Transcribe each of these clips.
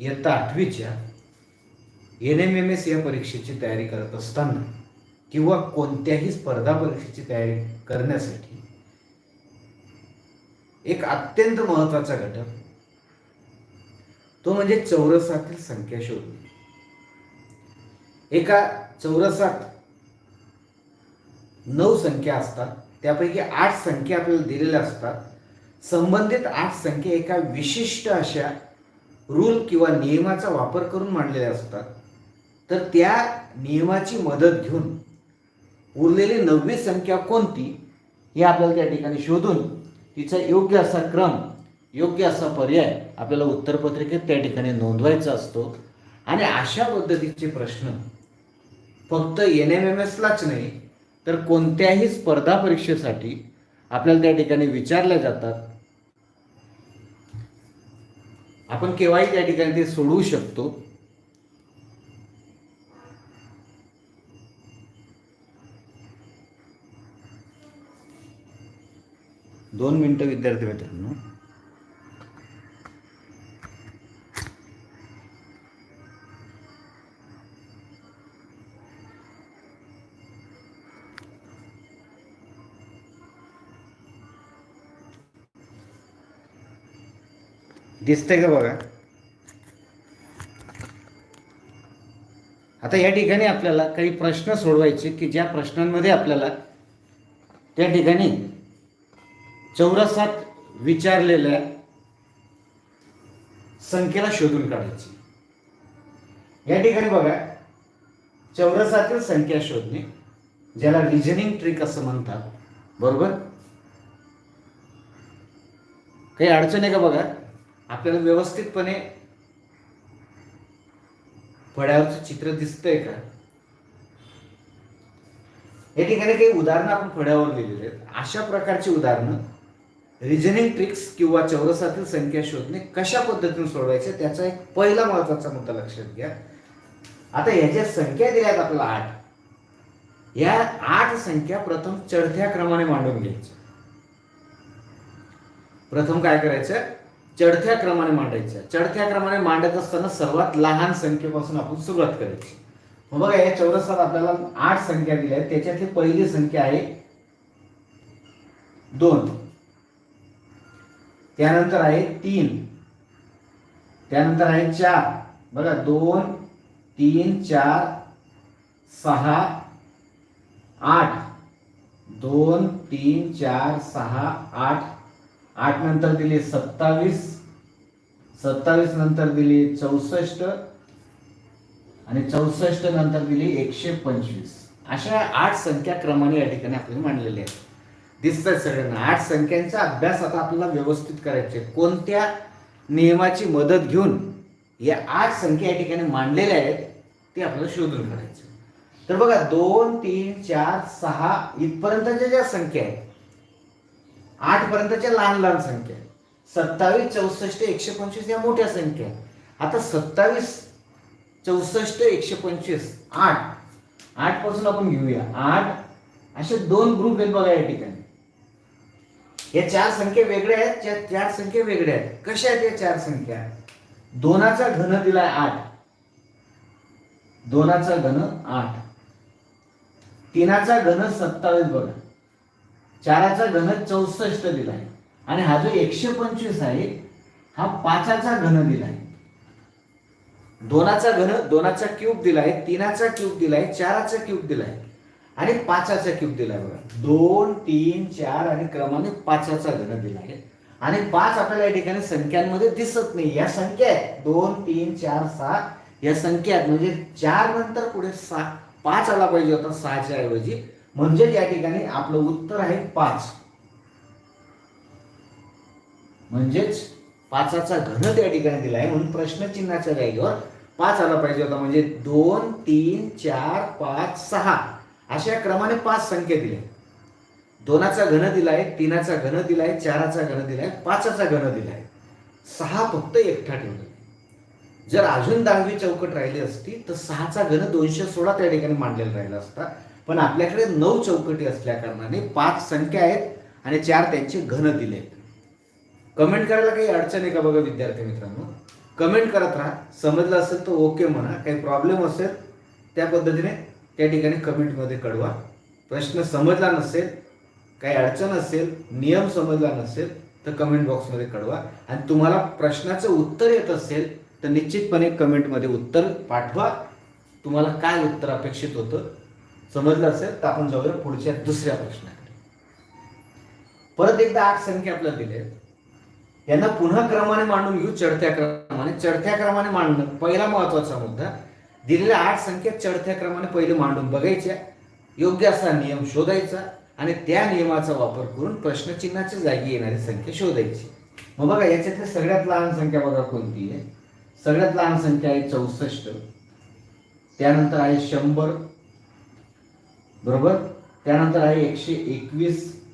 इयत्ता आठवीच्या N M M S या परीक्षेची तयारी करत असताना किंवा कोणत्याही स्पर्धा परीक्षेची तयारी करण्यासाठी एक अत्यंत महत्त्वाचा घटक तो म्हणजे चौरसातील संख्या शोधणे. एका चौरसात नऊ संख्या असतात त्यापैकी आठ संख्या आपल्याला दिलेल्या असतात. संबंधित आठ संख्या एका विशिष्ट अशा रूल किंवा नियमाचा वापर करून मांडलेल्या असतात. तर त्या नियमाची मदत घेऊन उरलेली नववी संख्या कोणती हे आपल्याला त्या ठिकाणी शोधून तिचा योग्य असा क्रम योग्य असा पर्याय आपल्याला उत्तरपत्रिकेत त्या ठिकाणी नोंदवायचा असतो. आणि अशा पद्धतीचे प्रश्न फक्त एन एम एम एसलाच नाही तर कोणत्याही स्पर्धा परीक्षेसाठी आपल्याला त्या ठिकाणी विचारल्या जातात. आपण केव्हाही त्या ठिकाणी ते सोडवू शकतो. दोन मिनटं विद्यार्थी मित्रांनो. दिसतंय का बघा? आता या ठिकाणी आपल्याला काही प्रश्न सोडवायचे की ज्या प्रश्नांमध्ये आपल्याला त्या ठिकाणी चौरसात विचारलेल्या संख्येला शोधून काढायची. या ठिकाणी बघा चौरसातील संख्या शोधणे ज्याला रिजनिंग ट्रिक असं म्हणतात बरोबर? काही अडचण आहे का बघा? आपल्याला व्यवस्थितपणे फळ्यावरचं चित्र दिसतंय का? या ठिकाणी काही उदाहरणं आपण फळ्यावर लिहिलेली आहेत. अशा प्रकारची उदाहरणं रिजनिंग ट्रिक्स किंवा चौरसातील संख्या शोधणे कशा पद्धतीने सोडवायचे त्याचा एक पहिला महत्त्वाचा मुद्दा लक्षात घ्या. आता ह्याच्या संख्या दिल्यात आपल्याला आठ या आठ संख्या प्रथम चढत्या क्रमाने मांडून घ्यायच्या. प्रथम काय करायचं? चढत्या क्रमाने मांडायच्या. चढत्या क्रमाने मांडत असताना सर्वात लहान संख्येपासून आपण सुरुवात करायची. मग बघा या चौरसात आपल्याला आठ संख्या दिल्या आहेत. त्याच्यातली पहिली संख्या आहे दोन. त्यानंतर आहे तीन. त्यानंतर आहे चार. बघा दोन तीन चार सहा आठ. दोन तीन चार सहा आठ. आठ नंतर दिली सत्तावीस सत्तावीस नंतर दिली चौसष्ट आणि चौसष्ट नंतर दिली एकशे पंचवीस. अशा आठ संख्या क्रमाने या ठिकाणी आपल्याला मांडलेल्या आहेत. दिसतात सगळ्यांना. आठ संख्यांचा अभ्यास आता आपल्याला व्यवस्थित करायचे आहे. कोणत्या नियमाची मदत घेऊन या आठ संख्या या ठिकाणी मांडलेल्या आहेत ते आपल्याला शोधून काढायचे तर बघा दोन तीन चार सहा इथपर्यंतच्या ज्या संख्या आहेत आठ पर्यंतच्या लहान लहान संख्या आहेत सत्तावीस चौसष्ट एकशे पंचवीस या मोठ्या संख्या आता सत्तावीस चौसष्ट एकशे पंचवीस आठ. आठपासून आपण घेऊया. आठ असे दोन ग्रुप आहेत बघा या ठिकाणी. या चार संख्या वेगळ्या आहेत त्या चार संख्या वेगळ्या आहेत. कशा आहेत या चार संख्या? दोनाचा घन दिलाय आठ. दोनाचा घन आठ. तीनाचा घन सत्तावीस बघा. चाराचा घन चौसष्ट आहे आणि हा जो एकशे पंचवीस आहे हा पाचाचा घन दिला आहे दोनाचा घन दोनाचा क्यूब दिलाय तीनाचा क्यूब दिलाय चाराचा क्यूब दिलाय. आणि पाचाचा क्यूब दिलाय बघा. दोन तीन चार आणि क्रमाने पाचाचा घन दिलाय. आणि पाच आपल्याला या ठिकाणी संख्यांमध्ये दिसत नाही. या संख्या आहेत. दोन तीन चार सात. या संख्या आहेत. म्हणजे चार नंतर पुढे सहा. पाच आला पाहिजे होता सहाच्या ऐवजी. म्हणजे या ठिकाणी आपलं उत्तर आहे पाच. म्हणजेच पाचाचा घन त्या ठिकाणी दिलाय म्हणून प्रश्नचिन्हाच्या जागेवर पाच आला पाहिजे होता. म्हणजे दोन तीन चार पाच सहा. अशा क्रमाने पाच संख्या दिल्या. दोनाचा घन दिलाय तीनाचा घन दिलाय चाराचा घन दिलाय पाचाचा घन दिलाय सहा फक्त एकटा ठेवला. जर अजून दहावी चौकट राहिली असती तर सहाचा घन दोनशे सोळा त्या ठिकाणी मांडलेला राहिला असता. पण आपल्याकडे नऊ चौकटी असल्या कारणाने पाच संख्या आहेत आणि चार त्यांचे घन दिले कमेंट करायला काही अडचण आहे का बघा विद्यार्थी मित्रांनो? कमेंट करत राहा. समजलं असेल तर ओके म्हणा. काही प्रॉब्लेम असेल त्या पद्धतीने त्या ठिकाणी कमेंटमध्ये कळवा. प्रश्न समजला नसेल काही अडचण असेल नियम समजला नसेल तर कमेंट बॉक्समध्ये कळवा. आणि तुम्हाला प्रश्नाचं उत्तर येत असेल तर निश्चितपणे कमेंटमध्ये उत्तर पाठवा. तुम्हाला काय उत्तर अपेक्षित होतं? समजलं असेल तर आपण जाऊया पुढच्या दुसऱ्या प्रश्नाकडे. परत एकदा आठ संख्या आपल्याला दिल्या आहेत यांना पुन्हा क्रमाने मांडून घेऊ चढत्या क्रमाने. चढत्या क्रमाने मांडणं पहिला महत्त्वाचा मुद्दा. दिलेल्या आठ संख्या चढत्या क्रमाने पहिले मांडून बघायच्या. योग्य असा नियम शोधायचा आणि त्या नियमाचा वापर करून प्रश्नचिन्हाच्या जागी येणारी संख्या शोधायची. मग बघा याच्यातली सगळ्यात लहान संख्या बघा कोणती आहे. सगळ्यात लहान संख्या आहे चौसष्ट. त्यानंतर आहे शंभर. बरोबर? त्यानंतर आहे एकशे एकवीस.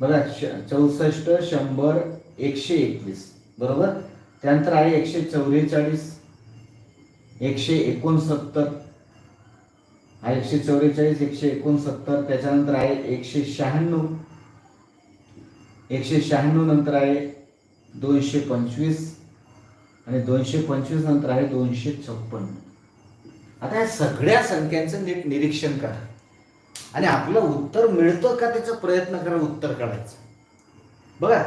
बघा श- चौसष्ट शंभर एकशे एकवीस. बरोबर? त्यानंतर आहे एकशे चौवेचाळीस. एकशे एकोणसत्तर. हा एकशे चौवेचाळीस एकशे एकोणसत्तर. त्याच्यानंतर आहे एकशे शहाण्णव. एकशे शहाण्णव नंतर आहे दोनशे पंचवीस. आणि दोनशे पंचवीस नंतर आहे दोनशे छप्पन्न आता या सगळ्या संख्यांचं नीट निरीक्षण करा. आणि आपलं उत्तर मिळतं का त्याचा प्रयत्न करा उत्तर काढायचं. बघा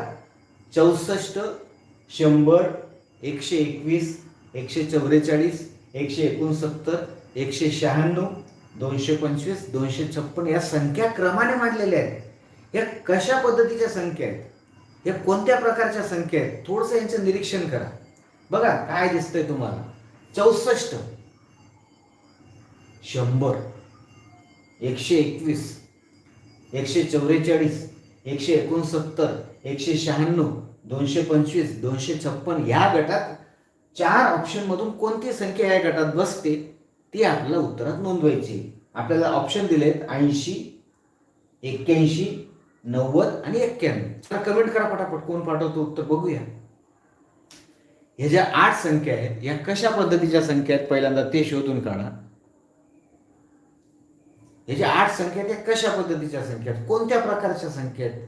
चौसष्ट शंभर एकशे एकवीस एकशे चौवेचाळीस एकशे एकोणसत्तर एकशे शहाण्णव दोनशे पंचवीस दोनशे छप्पन या संख्या क्रमाने मांडलेल्या आहेत. या कशा पद्धतीच्या संख्या आहेत? या कोणत्या प्रकारच्या संख्या आहेत? थोडंसं यांचं निरीक्षण करा. बघा काय दिसतंय तुम्हाला. चौसष्ट शंभर एकशे एकवीस एकशे चौवेचाळीस एकशे एकोणसत्तर एकशे शहाण्णव दोनशे पंचवीस दोनशे छप्पन ह्या गटात चार ऑप्शन मधून कोणती संख्या या गटात बसते ती आपल्याला उत्तरात नोंदवायची आपल्याला ऑप्शन दिलेत ऐंशी एक्क्याऐंशी नव्वद आणि एक्क्याण्णव. कमेंट करा पटापट कोण पाठवतो उत्तर बघूया. ह्या ज्या आठ संख्या आहेत या कशा पद्धतीच्या संख्या आहेत पहिल्यांदा ते शोधून काढा. हे जे आठ संख्या आहेत त्या कशा पद्धतीच्या संख्या आहेत कोणत्या प्रकारच्या संख्या आहेत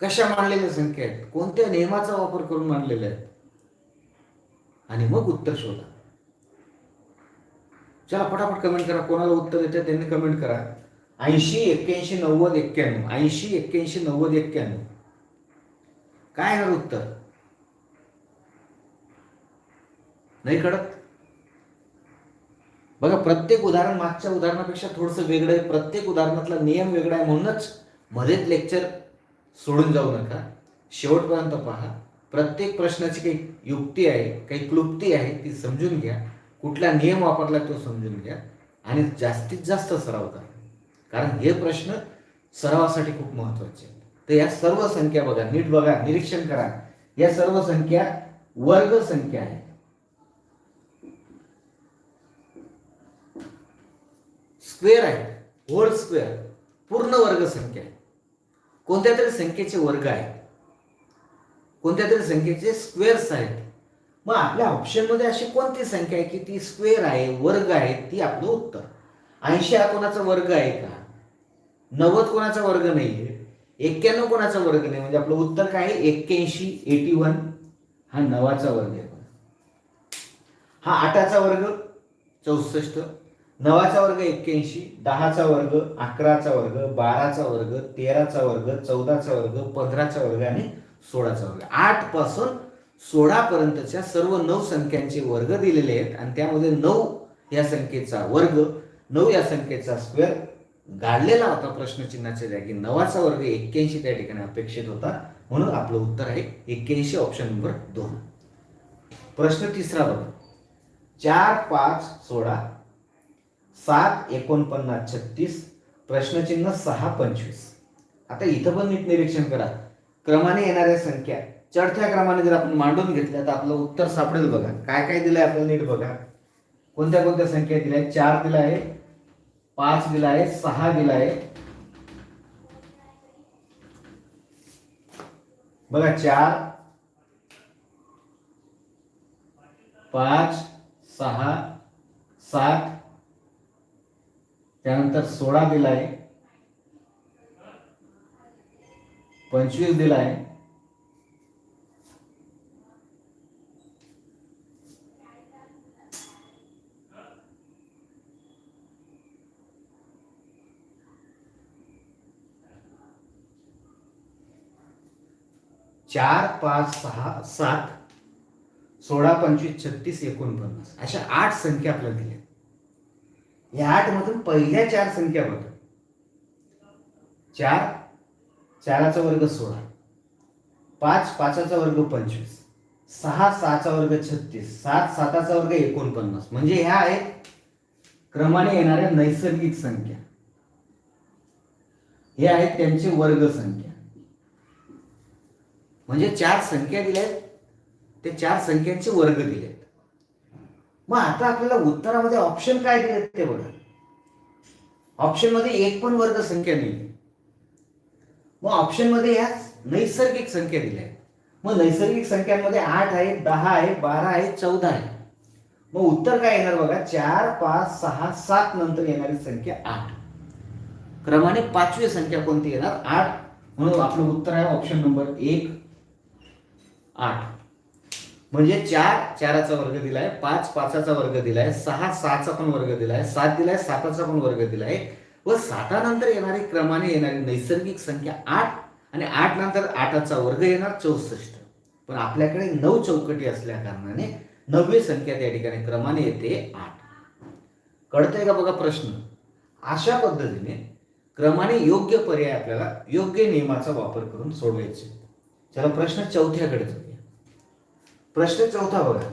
कशा मांडलेल्या संख्या आहेत कोणत्या नियमाचा वापर करून मांडलेल्या आहेत? आणि मग उत्तर शोधा. चला पटापट कमेंट करा. कोणाला उत्तर येते त्यांनी कमेंट करा. ऐंशी एक्क्याऐंशी नव्वद एक्क्याण्णव. ऐंशी एक्क्याऐंशी नव्वद एक्क्याण्णव. काय येणार उत्तर? नाही कळत? बघा प्रत्येक उदाहरण मागच्या उदाहरणापेक्षा थोडंसं वेगळं आहे. प्रत्येक उदाहरणातला नियम वेगळा आहे म्हणूनच मध्येच लेक्चर सोडून जाऊ नका. शेवटपर्यंत पहा. प्रत्येक प्रश्नाची काही युक्ती आहे काही क्लुप्ती आहे ती समजून घ्या. कुठला नियम वापरला तो समजून घ्या. आणि जास्तीत जास्त सराव करा. कारण हे प्रश्न सरावासाठी खूप महत्त्वाचे आहेत. तर या सर्व संख्या बघा नीट बघा निरीक्षण करा. या सर्व संख्या वर्ग संख्या आहेत स्क्वेअर आहे. Whole square. पूर्ण वर्ग संख्या आहे. कोणत्या तरी संख्येचे वर्ग आहेत कोणत्या तरी संख्येचे स्क्वेअर्स आहेत. मग आपल्या ऑप्शनमध्ये अशी कोणती संख्या आहे की ती स्क्वेअर आहे वर्ग आहे ती आपलं उत्तर. ऐंशी हा कोणाचा वर्ग आहे का? नव्वद कोणाचा वर्ग नाही आहे एक्क्याण्णव कोणाचा वर्ग नाही? म्हणजे आपलं उत्तर काय आहे? एक्क्याऐंशी एटी वन हा नवाचा वर्ग आहे. हा आठाचा वर्ग चौसष्ट. नवाचा वर्ग एक्क्याऐंशी दहाचा वर्ग अकराचा वर्ग बाराचा वर्ग तेराचा वर्ग चौदाचा वर्ग पंधराचा वर्ग आणि सोळाचा वर्ग. आठपासून सोळा पर्यंतच्या सर्व नऊ संख्यांचे वर्ग दिलेले आहेत आणि त्यामध्ये नऊ या संख्येचा वर्ग नऊ या संख्येचा स्क्वेअर गाडलेला होता प्रश्नचिन्हाच्या जागी. नवाचा वर्ग एक्क्याऐंशी त्या ठिकाणी अपेक्षित होता. म्हणून आपलं उत्तर आहे एक्क्याऐंशी ऑप्शन नंबर दोन. प्रश्न तिसरा बघा. चार पाच सोळा सात एकोणपन्नास छत्तीस प्रश्नचिन्ह सहा पंचवीस. आता इथं पण नीट निरीक्षण करा. क्रमाने येणाऱ्या संख्या. चढत्या क्रमाने जर आपण मांडून घेतल्या तर आपलं उत्तर सापडेल बघा. काय काय दिलं आहे आपल्याला नीट बघा. कोणत्या कोणत्या संख्या दिल्या आहेत? चार दिला आहे पाच दिला आहे सहा दिला आहे बघा चार पाच सहा सात त्यानंतर सोळा दिलाय. पंचवीस दिलाय. चार पाच सहा सात सोळा पंचवीस छत्तीस एकोणपन्नास. अशा आठ संख्या आपल्याला दिल्या. या आठ मधून पहिल्या चार संख्या बघा. चार चाराचा वर्ग सोळा. पाच पाचाचा वर्ग पंचवीस. सहा सहाचा वर्ग छत्तीस. सात साताचा वर्ग एकोणपन्नास. म्हणजे ह्या आहेत क्रमाने येणाऱ्या नैसर्गिक संख्या. हे आहेत त्यांची वर्ग संख्या. म्हणजे चार संख्या दिल्या आहेत ते चार संख्यांचे वर्ग दिले मग आता आपल्याला उत्तरामध्ये ऑप्शन काय दिलेत ते बघा. ऑप्शनमध्ये एक पण वर्ग संख्या नाही मग ऑप्शनमध्ये ह्या नैसर्गिक संख्या दिल्या. आहेत मग नैसर्गिक संख्यांमध्ये आठ आहे दहा आहे बारा आहे चौदा आहे. मग उत्तर काय येणार बघा? चार पाच सहा सात नंतर येणारी संख्या आठ. क्रमाने पाचवी संख्या कोणती येणार? आठ. म्हणून आपलं उत्तर आहे ऑप्शन नंबर एक. आठ. म्हणजे चार चाराचा वर्ग दिलाय पाच पाचाचा वर्ग दिलाय सहा सहाचा पण वर्ग दिलाय सात दिलाय साताचा पण वर्ग दिलाय. व सातानंतर येणारी क्रमाने येणारी नैसर्गिक संख्या आठ आणि आठ नंतर आठाचा वर्ग येणार चौसष्ट. पण आपल्याकडे नऊ चौकटी असल्या कारणाने नववी संख्या त्या ठिकाणी क्रमाने येते आठ. कळतंय का बघा प्रश्न? अशा पद्धतीने क्रमाने योग्य पर्याय आपल्याला योग्य नियमाचा वापर करून सोडवायचे. चला प्रश्न चौथ्याकडे जाऊ. प्रश्न चौथा बघा.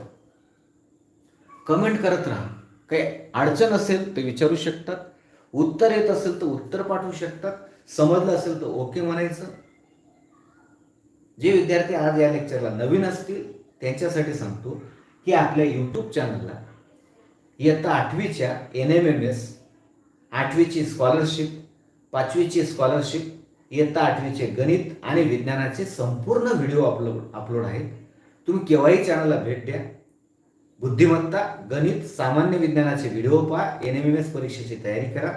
कमेंट करत राहा. काही अडचण असेल तर विचारू शकतात. उत्तर येत असेल तर उत्तर पाठवू शकतात. समजलं असेल तर ओके म्हणायचं. जे विद्यार्थी आज या लेक्चरला नवीन असतील त्यांच्यासाठी सांगतो की आपल्या यूट्यूब चॅनलला इयत्ता आठवीच्या एन एम एम एस आठवीची स्कॉलरशिप पाचवीची स्कॉलरशिप इयत्ता आठवीचे गणित आणि विज्ञानाचे संपूर्ण व्हिडिओ अपलोड अपलोड आहेत. तुम्ही केव्हाही चॅनलला भेट द्या. बुद्धिमत्ता गणित सामान्य विज्ञानाचे व्हिडिओ पहा एन एम एम एस परीक्षेची तयारी करा.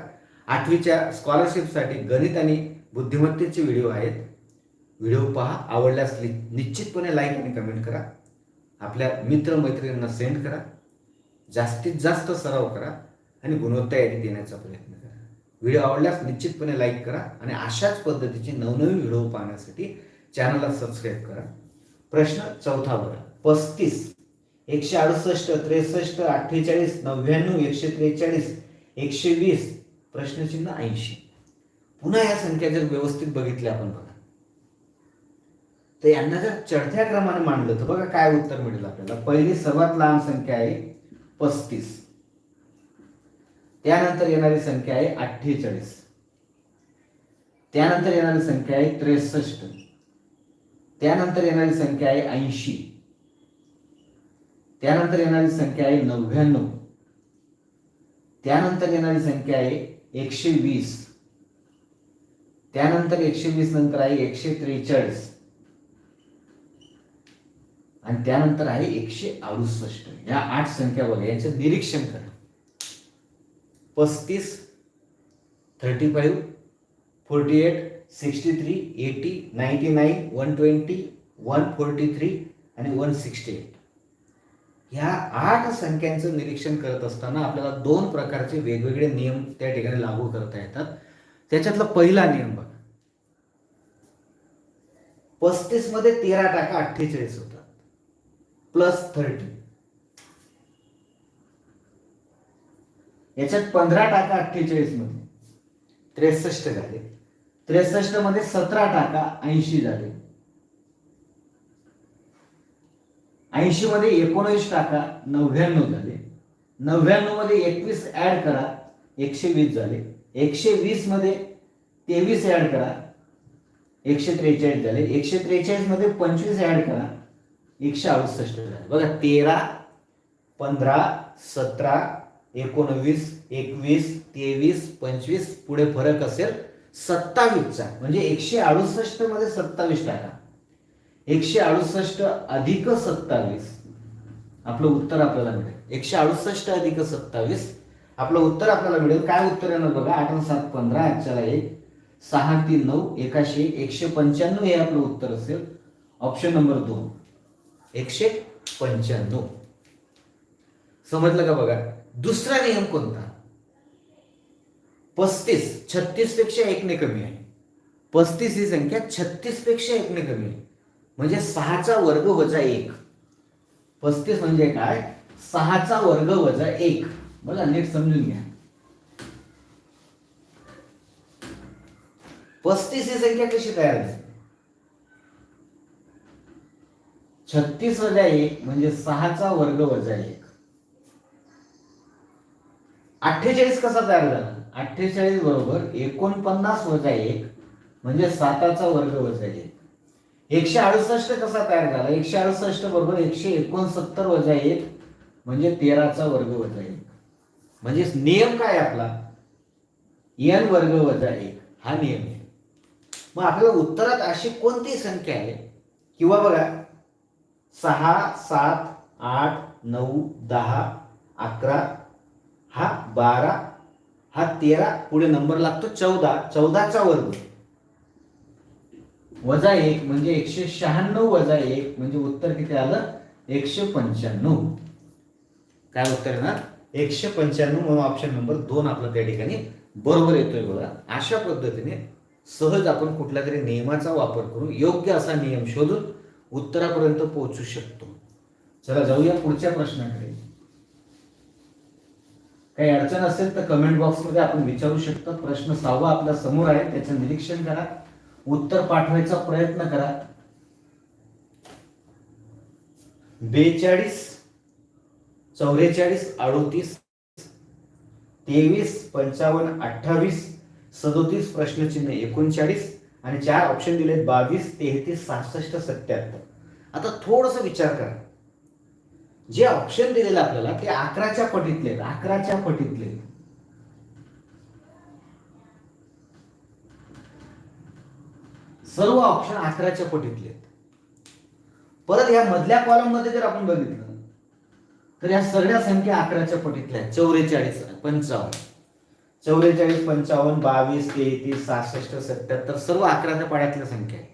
आठवीच्या स्कॉलरशिपसाठी गणित आणि बुद्धिमत्तेचे व्हिडिओ आहेत. व्हिडिओ पहा आवडल्यास निश्चितपणे लाईक आणि कमेंट करा. आपल्या मित्र मैत्रिणींना सेंड करा. जास्तीत जास्त सराव करा आणि गुणवत्ता यादी देण्याचा प्रयत्न करा. व्हिडिओ आवडल्यास निश्चितपणे लाईक करा आणि अशाच पद्धतीचे नवनवीन व्हिडिओ पाहण्यासाठी चॅनलला सबस्क्राईब करा. प्रश्न चौथा बघा. पस्तीस एकशे अडुसष्ट त्रेसष्ट अठ्ठेचाळीस नव्याण्णव एकशे त्रेचाळीस एकशे वीस प्रश्नचिन्ह ऐंशी. पुन्हा या संख्या जर व्यवस्थित बघितल्या आपण बघा. तर यांना जर चढत्या क्रमाने मांडलं तर बघा काय उत्तर मिळेल आपल्याला. पहिली सर्वात लहान संख्या आहे पस्तीस. त्यानंतर येणारी संख्या आहे अठ्ठेचाळीस. त्यानंतर येणारी संख्या आहे त्रेसष्ट. त्यानंतर येणारी संख्या आहे ऐंशी. त्यानंतर येणारी संख्या आहे नव्याण्णव. त्यानंतर येणारी संख्या आहे एकशे वीस त्यानंतर एकशे वीस नंतर आहे एकशे त्रेचाळीस आणि त्यानंतर आहे एकशे अडुसष्ट या आठ संख्या बघा यांचं निरीक्षण करा. पस्तीस thirty five forty eight sixty three eighty ninety nine one twenty one forty three आणि वन सिक्स्टी एट ह्या आठ संख्यांचं निरीक्षण करत असताना आपल्याला दोन प्रकारचे वेगवेगळे नियम त्या ठिकाणी लागू करता येतात. त्याच्यातला पहिला नियम बघा. पस्तीसमध्ये तेरा टाका अठ्ठेचाळीस होतात. Plus thirty. याच्यात पंधरा टाका अठ्ठेचाळीसमध्ये. त्रेसष्ट झाले. त्रेसष्टमध्ये सतरा टाका ऐंशी झाले. ऐंशी मध्ये एकोणवीस टाका नव्याण्णव झाले. नव्याण्णवमध्ये एकवीस ऍड करा एकशे वीस झाले. एकशे वीसमध्ये तेवीस ऍड करा एकशे त्रेचाळीस झाले. एकशे त्रेचाळीसमध्ये पंचवीस ऍड करा एकशे अडुसष्ट झाले. बघा तेरा पंधरा सतरा एकोणवीस एकवीस तेवीस पंचवीस पुढे फरक असेल सत्तावीसचा म्हणजे एकशे अडुसष्टमध्ये सत्तावीस टाका. एकशे अडुसष्ट अधिक सत्तावीस. आपलं उत्तर आपल्याला मिळेल. एकशे अडुसष्ट अधिक सत्तावीस. आपलं उत्तर आपल्याला मिळेल. काय उत्तर येणार बघा? आठ सात पंधरा आजच्याला एक. सहा तीन नऊ एकाशे एकशे पंच्याण्णव हे आपलं उत्तर असेल. ऑप्शन नंबर दोन. एकशे पंच्याण्णव. समजलं का बघा? दुसरा नियम कोणता? पस्तीस छत्तीसपेक्षा एकने कमी आहे. पस्तीस ही संख्या छत्तीसपेक्षा एकने कमी आहे. म्हणजे सहाचा वर्ग वजा एक. पस्तीस म्हणजे काय? सहाचा वर्ग वजा एक. मला नीट समजून घ्या. पस्तीस ही संख्या कशी तयार झाली? छत्तीस वजा एक म्हणजे सहाचा वर्ग वजा एक. अठ्ठेचाळीस कसा तयार झाला? अठ्ठेचाळीस बरोबर एकोणपन्नास वजा एक म्हणजे साताचा वर्ग वजा एक. एकशे अडुसष्ट कसा तयार झाला? एकशे अडुसष्ट बरोबर एकशे एकोणसत्तर वजा एक म्हणजे तेराचा वर्ग वजा एक. म्हणजे नियम काय आपला? एन वर्ग वजा एक. हा नियम आहे. मग आपल्याला उत्तरात अशी कोणती संख्या आहे? किंवा बघा सहा सात आठ नऊ दहा अकरा हा बारा हा तेरा पुढे नंबर लागतो चौदा. चौदाचा वर्ग. वजा एक म्हणजे एकशे शहाण्णव वजा एक म्हणजे उत्तर किती आलं? एकशे पंच्याण्णव. काय उत्तर येणार? एकशे पंच्याण्णव म्हणून ऑप्शन नंबर दोन आपला त्या ठिकाणी बरोबर येतोय बघा. अशा पद्धतीने सहज आपण कुठल्या तरी नियमाचा वापर करून योग्य असा नियम शोधून उत्तरापर्यंत पोहोचू शकतो. चला जाऊया पुढच्या प्रश्नाकडे. काही अडचण असेल तर कमेंट बॉक्समध्ये आपण विचारू शकतो. प्रश्न सहावा आपल्यासमोर आहे. त्याचं निरीक्षण करा. उत्तर पाठवायचा प्रयत्न करा. बेचाळीस चौवेचाळीस अडोतीस तेवीस पंचावन्न अठ्ठावीस सदोतीस प्रश्नचिन्ह एकोणचाळीस आणि चार ऑप्शन दिलेत बावीस तेहतीस सहासष्ट सत्याहत्तर. आता थोडस विचार करा. जे ऑप्शन दिलेलं आपल्याला ते अकराच्या पटीतले आहेत अकराच्या पटीतले आहेत. सर्व ऑप्शन अकराच्या पटीतले आहेत. परत या मधल्या कॉलममध्ये जर आपण बघितलं तर या सगळ्या संख्या अकराच्या पटीतल्या आहेत. चौवेचाळीस पंचावन्न. चौवेचाळीस पंचावन्न बावीस तेहतीस सहासष्ट सत्याहत्तर सर्व अकराच्या पाड्यातल्या संख्या आहे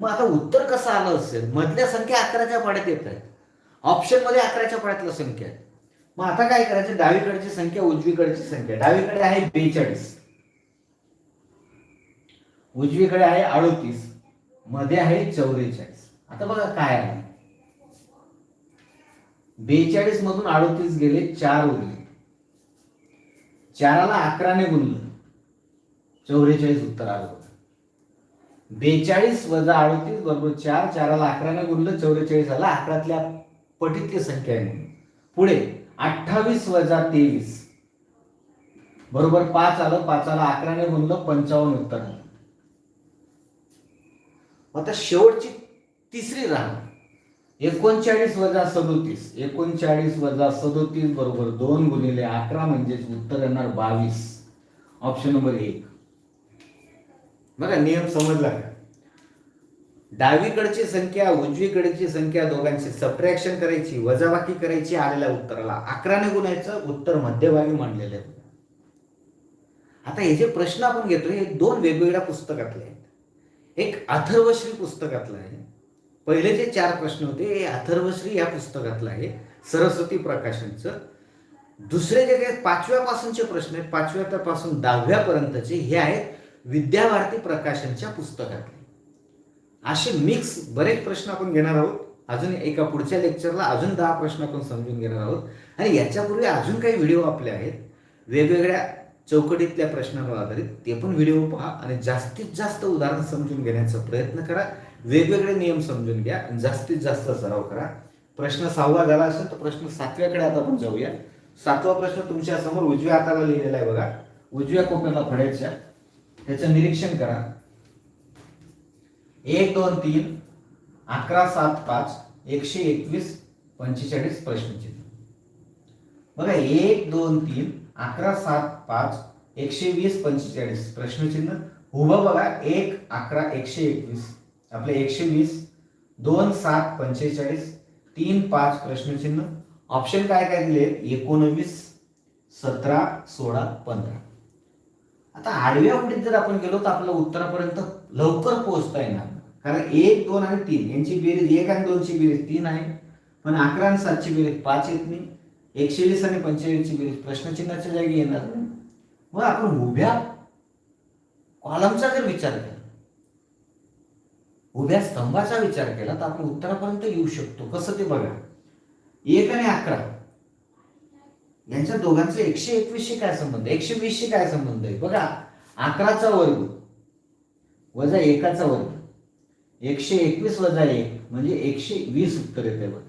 मग आता उत्तर कसं आलं असेल? मधल्या संख्या अकराच्या पाड्यात येत आहेत. ऑप्शनमध्ये अकराच्या पाड्यातल्या संख्या आहे मग आता काय करायचं? डावीकडची संख्या उजवीकडची संख्या. डावीकडे आहे बेचाळीस. उजवीकडे आहे अडोतीस. मध्ये आहे चौवेचाळीस. आता बघा काय आहे. बेचाळीस मधून अडोतीस गेले चार उरले. चाराला अकराने गुणलं. चौवेचाळीस उत्तर आलं बेचाळीस वजा अडोतीस बरोबर चार. चाराला अकराने गुणलं चौवेचाळीस आला. अकरातल्या पटीतली संख्या आहे. म्हणून. पुढे अठ्ठावीस वजा तेवीस. बरोबर पाच आलं पाचाला अकराने गुणलं पंचावन्न उत्तर आलं. आता शेवटची तिसरी राह. एकोणचाळीस वजा सदोतीस. एकोणचाळीस वजा सदोतीस बरोबर दोन गुणिले अकरा म्हणजेच उत्तर येणार बावीस. ऑप्शन नंबर एक. बघा नियम समजला का? डावीकडची संख्या उजवीकडची संख्या दोघांची सबट्रॅक्शन करायची वजाबाकी करायची आलेल्या उत्तराला. अकराने गुणायचं उत्तर मध्यभागी मांडलेलं. आहे आता हे जे प्रश्न आपण घेतोय हे दोन वेगवेगळ्या पुस्तकातले आहेत. एक अथर्वश्री पुस्तकातलं आहे. पहिले जे चार प्रश्न होते हे अथर्वश्री या पुस्तकातलं आहे सरस्वती प्रकाशनचं. दुसरे जे काही पाचव्यापासूनचे प्रश्न आहेत पाचव्यापासून दहाव्यापर्यंतचे हे आहेत विद्याभारती प्रकाशनच्या पुस्तकातले. असे मिक्स बरेच प्रश्न आपण घेणार आहोत. अजून एका पुढच्या लेक्चरला अजून दहा प्रश्न आपण समजून घेणार आहोत. आणि याच्यापूर्वी अजून काही व्हिडिओ आपले आहेत. वेगवेगळ्या चौकटीतल्या प्रश्नावर आधारित. ते पण व्हिडिओ पहा आणि जास्तीत जास्त उदाहरण समजून घेण्याचा प्रयत्न करा. वेगवेगळे नियम समजून घ्या आणि जास्तीत जास्त सराव करा. प्रश्न सहावा झाला असेल तर प्रश्न सातव्याकडे आता आपण जाऊया. सातवा प्रश्न तुमच्यासमोर उजव्या हाताला लिहिलेला आहे बघा. उजव्या कोपऱ्याला फडायच्या त्याचं निरीक्षण करा. एक दोन तीन अकरा सात पाच एकशे एकवीस पंचेचाळीस प्रश्नचिन्ह. बघा एक दोन तीन अकरा सात पाच एकशे वीस पंचेचाळीस प्रश्नचिन्ह. उभं बघा एक अकरा एकशे एकवीस. आपले एकशे वीस दोन सात पंचेचाळीस तीन पाच प्रश्नचिन्ह. ऑप्शन काय काय दिले एकोणवीस सतरा सोळा पंधरा. आता आडव्या फुटीत जर आपण गेलो तर आपल्याला उत्तरापर्यंत लवकर पोहोचता येणार. कारण एक दोन आणि तीन. यांची बेरीज एक आणि दोनची बेरीज तीन आहे. पण अकरा आणि सातची बेरीज पाच येत नाही. एकशे वीस आणि पंचेचाळीसची बेरीज प्रश्नचिन्हाच्या जागी येणार. नाही. मग आपण उभ्या कॉलमचा जर विचार केला उभ्या स्तंभाचा विचार केला तर आपण उत्तरापर्यंत येऊ शकतो. कसं ते बघा. एक आणि अकरा. यांच्या दोघांचे एकशे एकवीसशे काय संबंध आहे? एकशे वीसशे काय संबंध आहे? बघा अकराचा वर्ग वजा एकाचा वर्ग. एकशे एकवीस वजा एक म्हणजे एकशे वीस उत्तर येते बघा.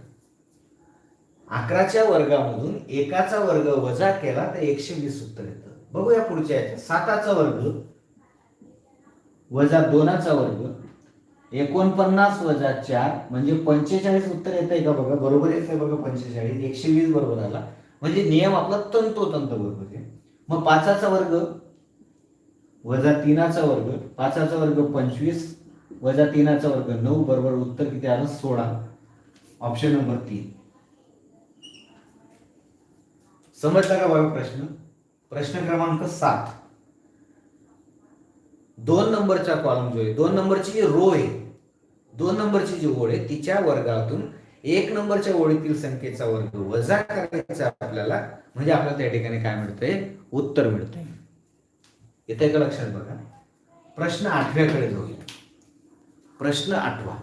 अकराच्या वर्गामधून एकाचा वर्ग वजा केला तर एकशे वीस उत्तर येतं. बघूया पुढच्या याच्या साताचा वर्ग वजा दोनाचा वर्ग. एकोणपन्नास वजा चार म्हणजे पंचेचाळीस उत्तर येत आहे का बघा? बरोबर येत आहे बघा पंचेचाळीस. एकशे वीस बरोबर आला. म्हणजे नियम आपला तंतोतंत बरोबर आहे. मग पाचाचा वर्ग वजा तीनाचा वर्ग पाचाचा वर्ग पंचवीस वजा तीनाचा वर्ग नऊ बरोबर उत्तर किती आलं? सोळा. ऑप्शन नंबर तीन. समजला का बाबा प्रश्न? प्रश्न क्रमांक सात. दोन नंबरचा कॉलम जो आहे दोन नंबरची जी रो आहे दोन नंबरची जी ओळ आहे तिच्या वर्गातून एक नंबरच्या ओळीतील संख्येचा वर्ग वजा करायचा आपल्याला म्हणजे आपल्याला त्या ठिकाणी काय मिळतंय? उत्तर मिळतंय. येते का लक्षात बघा. प्रश्न आठव्याकडे जाऊया. प्रश्न आठवा.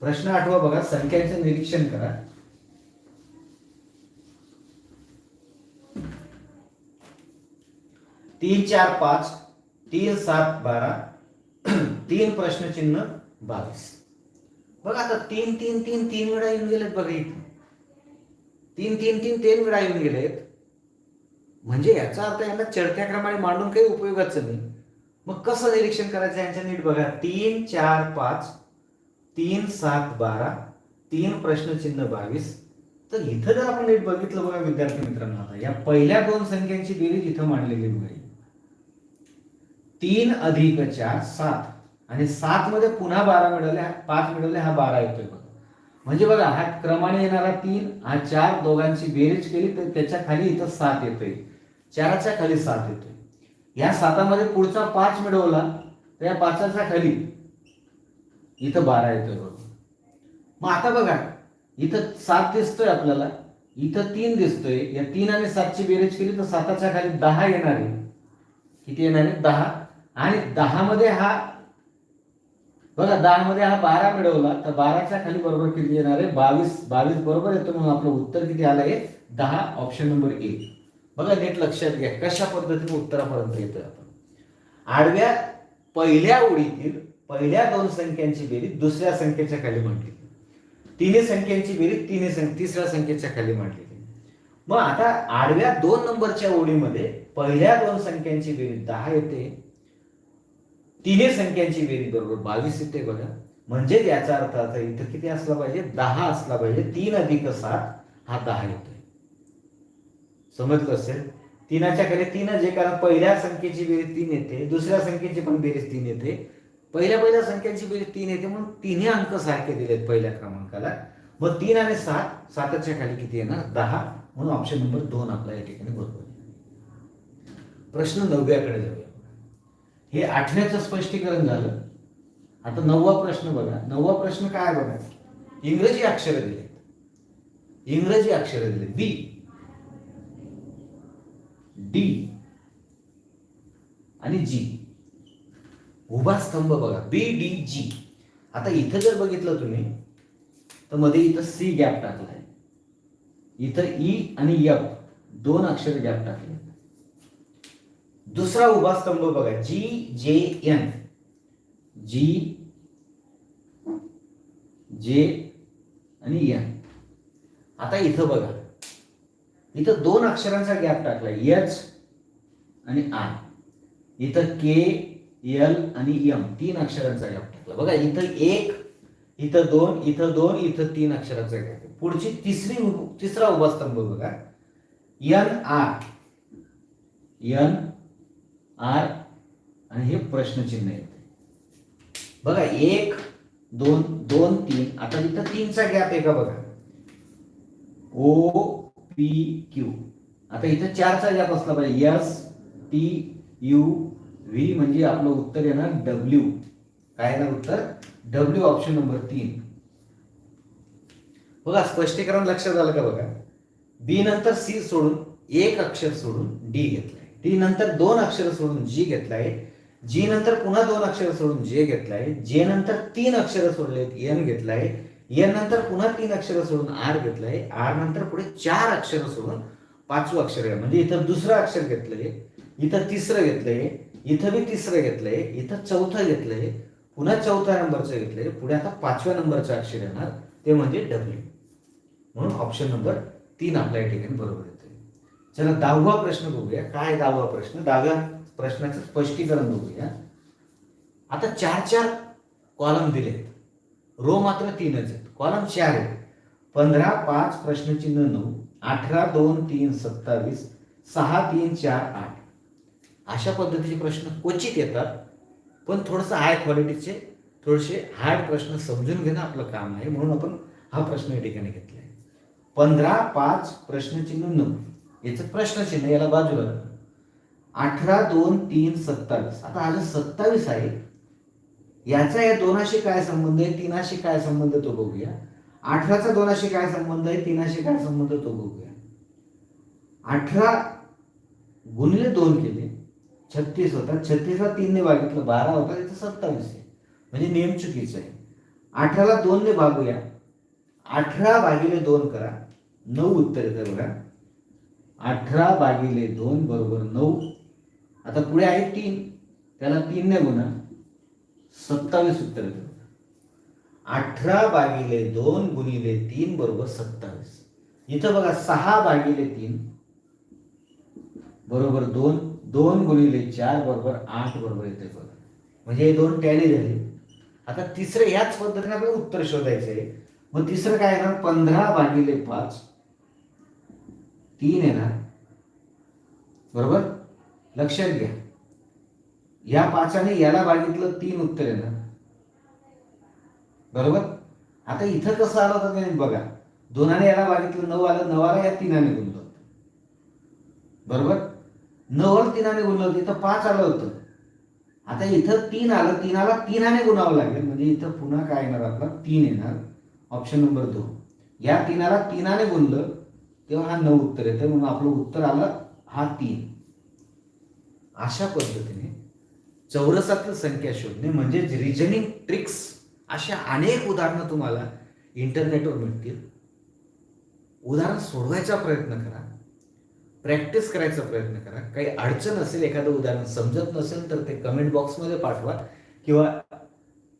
प्रश्न आठवा बघा संख्यांचे निरीक्षण करा. तीन चार पाच तीन सात बारा तीन प्रश्नचिन्ह बावीस. बघा आता तीन तीन तीन तीन वेळा येऊन गेलेत बघा इथं. तीन तीन तीन तीन वेळा येऊन गेलेत. म्हणजे याचा अर्थ यांना चढत्या क्रमाने मांडून काही उपयोगाचं नाही. मग कसं निरीक्षण करायचं यांच्या नीट बघा. तीन चार पाच तीन सात बारा तीन प्रश्नचिन्ह बावीस. तर इथं जर आपण नीट बघितलं बघा विद्यार्थी मित्रांनो आता या पहिल्या दोन संख्यांची बेरीज इथं मांडलेली बघा. तीन अधिक चार सात. आणि सात मध्ये पुन्हा बारा मिळवले हा पाच मिळवले हा बारा येतोय बघा. म्हणजे बघा हा क्रमाने येणारा तीन हा चार दोघांची बेरीज केली तर त्याच्याखाली इथं सात येतोय. चाराच्या खाली सात येतोय. या सातामध्ये पुढचा पाच मिळवला तर या पाचाच्या खाली इथं बारा येतोय बघा. मग आता बघा इथं सात दिसतोय आपल्याला इथं तीन दिसतोय. या तीन आणि सातची बेरीज केली तर साताच्या खाली दहा येणार आहे. किती येणार आहे? दहा. आणि दहा मध्ये हा बघा दहा मध्ये हा बारा मिळवला तर बाराच्या खाली बरोबर किती येणार आहे? बावीस बावीस बरोबर येतो म्हणून आपलं उत्तर किती आलं आहे? दहा ऑप्शन नंबर एक. बघा नीट लक्षात घ्या कशा पद्धतीने उत्तरापर्यंत येतोय आपण. आडव्या पहिल्या ओळीतील पहिल्या दोन संख्यांची बेरीज दुसऱ्या संख्येच्या खाली मांडली तिन्ही संख्यांची बेरीज तिन्ही संख्या तिसऱ्या संख्येच्या खाली म्हटली. मग आता आडव्या दोन नंबरच्या ओळीमध्ये पहिल्या दोन संख्यांची बेरीज दहा येते तिन्ही संख्यांची बेरीज बरोबर बावीस येते बघा. म्हणजे याचा अर्थ आता इथं किती असला पाहिजे? दहा असला पाहिजे. तीन अधिक सात हा दहा येतोय. समजलं असेल? तीनाच्या खाली तीनच आहे कारण पहिल्या संख्येची बेरीज तीन येते. दुसऱ्या संख्येची पण बेरीज तीन येते. पहिल्या पहिल्या संख्यांची बेरीज तीन येते म्हणून तिन्ही अंक सारखे दिलेत पहिल्या क्रमांकाला. मग तीन आणि सात सातच्या खाली किती येणार? दहा. म्हणून ऑप्शन नंबर दोन आपला या ठिकाणी बरोबर प्रश्न नवव्याकडे जाऊया. हे आठव्याचं स्पष्टीकरण झालं. आता नववा प्रश्न बघा. नववा प्रश्न काय बघा इंग्रजी अक्षरं दिलेत. इंग्रजी अक्षरं दिले बी डी. आणि जी. उभा स्तंभ बघा. बी डी जी आता इथं जर बघितलं तुम्ही तर मध्ये इथं सी गॅप टाकलाय. इथं ई आणि यफ दोन अक्षर गॅप टाकले दुसरा उभा स्तंभ बघा. जी जे एन जी जे आणि एन आता इथं बघा. इथं दोन अक्षरांचा गॅप टाकला एच आणि आय इथं के एल आणि एम तीन अक्षरांचा गॅप टाकला. बघा इथं एक इथं दोन इथं दोन इथं तीन अक्षरांचा गॅप आहे. पुढची तिसरी तिसरा उभा स्तंभ बघा. एन आर एन आर आणि हे प्रश्नचिन्ह येते. बघा एक दोन दोन तीन. आता इथं तीनचा गॅप आहे का बघा? ओ पी क्यू आता इथं चारचा गॅप असला पाहिजे. एस टी यू व्ही म्हणजे आपलं उत्तर येणार डब्ल्यू काय येणार उत्तर? डब्ल्यू ऑप्शन नंबर तीन. बघा स्पष्टीकरण लक्षात आलं का बघा? बी नंतर सी सोडून एक अक्षर सोडून डी घेतलं टी नंतर दोन अक्षर सोडून जी घेतलाय जी नंतर पुन्हा दोन अक्षर सोडून जे घेतलाय जे नंतर तीन अक्षर सोडलेत एन घेतलाय एन नंतर पुन्हा तीन अक्षर सोडून आर घेतलंय आर नंतर पुढे चार अक्षर सोडून पाचवं अक्षर आहे. म्हणजे इथं दुसरं अक्षर घेतलंय इथं तिसरं घेतलंय इथं बी तिसरं घेतलंय इथं चौथं घेतलंय पुन्हा चौथ्या नंबरचं घेतलंय पुढे आता पाचव्या नंबरचं अक्षर येणार ते म्हणजे डब्ल्यू म्हणून ऑप्शन नंबर तीन आपल्या ठिकाणी बरोबर. आहे चला दहावा प्रश्न बघूया. काय दहावा प्रश्न? दहाव्या प्रश्नाचं स्पष्टीकरण बघूया. आता चार चार कॉलम दिलेत. रो मात्र तीनच आहेत. कॉलम चार आहेत. पंधरा पाच प्रश्नचिन्ह नऊ अठरा दोन तीन सत्तावीस सहा तीन चार आठ. अशा पद्धतीचे प्रश्न क्वचित येतात पण थोडंसं हाय क्वालिटीचे थोडेसे हार्ड प्रश्न समजून घेणं आपलं काम आहे म्हणून आपण हा प्रश्न या ठिकाणी घेतला आहे पंधरा पाच प्रश्नचिन्ह नऊ. याचं प्रश्नचिन्ह याला बाजूला अठरा दोन तीन सत्तावीस. आता आज सत्तावीस आहे याचा या दोनाशी काय संबंध आहे? तीनाशी काय संबंध तो बघूया. अठराचा दोनाशी काय संबंध आहे? तीनाशी काय संबंध तो बघूया. अठरा गुणिले दोन केले छत्तीस होता. छत्तीसला तीनने भागितलं बारा होता. त्याचं सत्तावीस आहे. म्हणजे नेम चुकीचं आहे. अठराला दोनने भागूया. अठरा भागिले दोन करा. नऊ उत्तर येतं बघा. अठरा भागिले दोन बरोबर नऊ. आता पुढे आहे तीन. त्याला तीनने गुणा सत्तावीस उत्तर अठरा भागिले दोन गुणिले तीन बरोबर सत्तावीस. इथं बघा सहा भागिले तीन बरोबर दोन. दोन गुणिले चार बरोबर आठ बरोबर येते बघा. म्हणजे हे दोन टॅली झाले. आता तिसरं ह्याच पद्धतीने आपल्याला उत्तर शोधायचं आहे मग तिसरं काय येणार? पंधरा भागिले पाच. तीन येणार बरोबर? लक्षात घ्या. या पाचाने याला भागितलं तीन उत्तर येणार बरोबर? आता इथं कसं आलं होतं त्याने बघा. दोनाने याला भागितलं नऊ आलं नवाला या तीनाने गुणलं होतं. बरोबर? नवल तीनाने गुणलं होतं. इथं पाच आलं होतं. आता इथं तीन आलं तीनाला तीनाने गुणावं लागेल. म्हणजे इथं पुन्हा काय येणार आपला? तीन येणार. ऑप्शन नंबर दोन. या तीनाला तीनाने गुणलं तेव्हा हा नऊ उत्तर येतं म्हणून आपलं उत्तर आलं हा तीन. अशा पद्धतीने चौरसातील संख्या शोधणे म्हणजे रिजनिंग ट्रिक्स अशा अनेक उदाहरणं तुम्हाला इंटरनेटवर मिळतील. उदाहरण सोडवायचा प्रयत्न करा प्रॅक्टिस करायचा प्रयत्न करा. काही अडचण असेल एखादं उदाहरण समजत नसेल तर ते कमेंट बॉक्समध्ये पाठवा. किंवा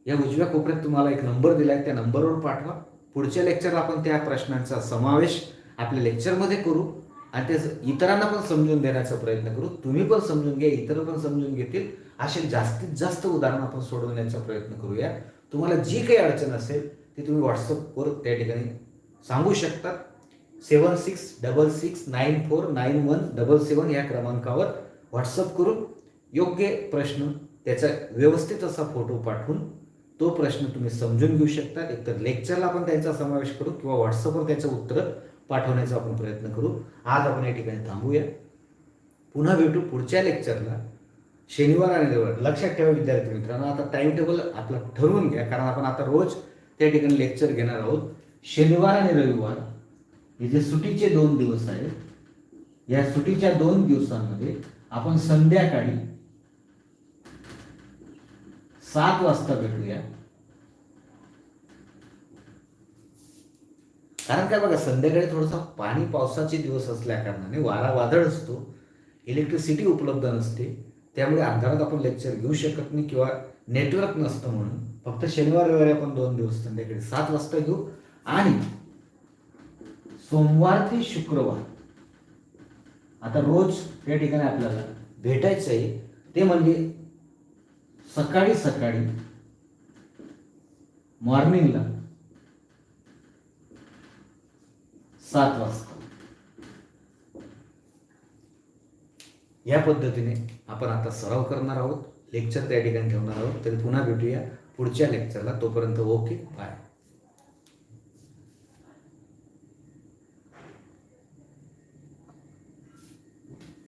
या उजव्या कोपऱ्यात तुम्हाला एक नंबर दिला आहे त्या नंबरवर पाठवा. पुढच्या लेक्चरला आपण त्या प्रश्नांचा समावेश आपल्या लेक्चरमध्ये करू आणि ते इतरांना पण समजून देण्याचा प्रयत्न करू. तुम्ही पण समजून घ्या इतर पण समजून घेतील. असे जास्तीत जास्त उदाहरणं आपण सोडवण्याचा प्रयत्न करूया. तुम्हाला जी काही अडचण असेल ती तुम्ही व्हॉट्सअपवर त्या ठिकाणी सांगू शकता. Seven six double six nine four nine one double seven या क्रमांकावर व्हॉट्सअप करून योग्य प्रश्न त्याचा व्यवस्थित असा फोटो पाठवून तो प्रश्न तुम्ही समजून घेऊ शकता. एकतर लेक्चरला आपण त्यांचा समावेश करू किंवा व्हॉट्सअपवर त्याचं उत्तर पाठवण्याचा आपण प्रयत्न करू. आज आपण या ठिकाणी थांबूया. पुन्हा भेटू पुढच्या लेक्चरला. शनिवार आणि रविवार. लक्षात ठेवा विद्यार्थी मित्रांनो आता टाइम टेबल आपला ठरवून घ्या कारण आपण आता रोज त्या ठिकाणी लेक्चर घेणार आहोत. शनिवार आणि रविवार हे जे सुटीचे दोन दिवस आहेत या सुटीच्या दोन दिवसांमध्ये आपण संध्याकाळी सात वाजता भेटूया. कारण काय बघा संध्याकाळी थोडासा पाणी पावसाचे दिवस असल्या कारणाने वारा वादळ असतो इलेक्ट्रिसिटी उपलब्ध नसते त्यामुळे अंधारात आपण लेक्चर घेऊ शकत नाही किंवा नेटवर्क नसतं म्हणून. फक्त शनिवार रविवारी आपण दोन दिवस संध्याकाळी सात वाजता घेऊ. आणि सोमवार ते शुक्रवार आता रोज त्या ठिकाणी आपल्याला भेटायचं आहे ते म्हणजे सकाळी सकाळी मॉर्निंगला सात वाजता या पद्धतीने आपण आता सराव करणार आहोत लेक्चर त्या ठिकाणी ठेवणार आहोत तरी पुन्हा भेटूया पुढच्या लेक्चरला तोपर्यंत ओके बाय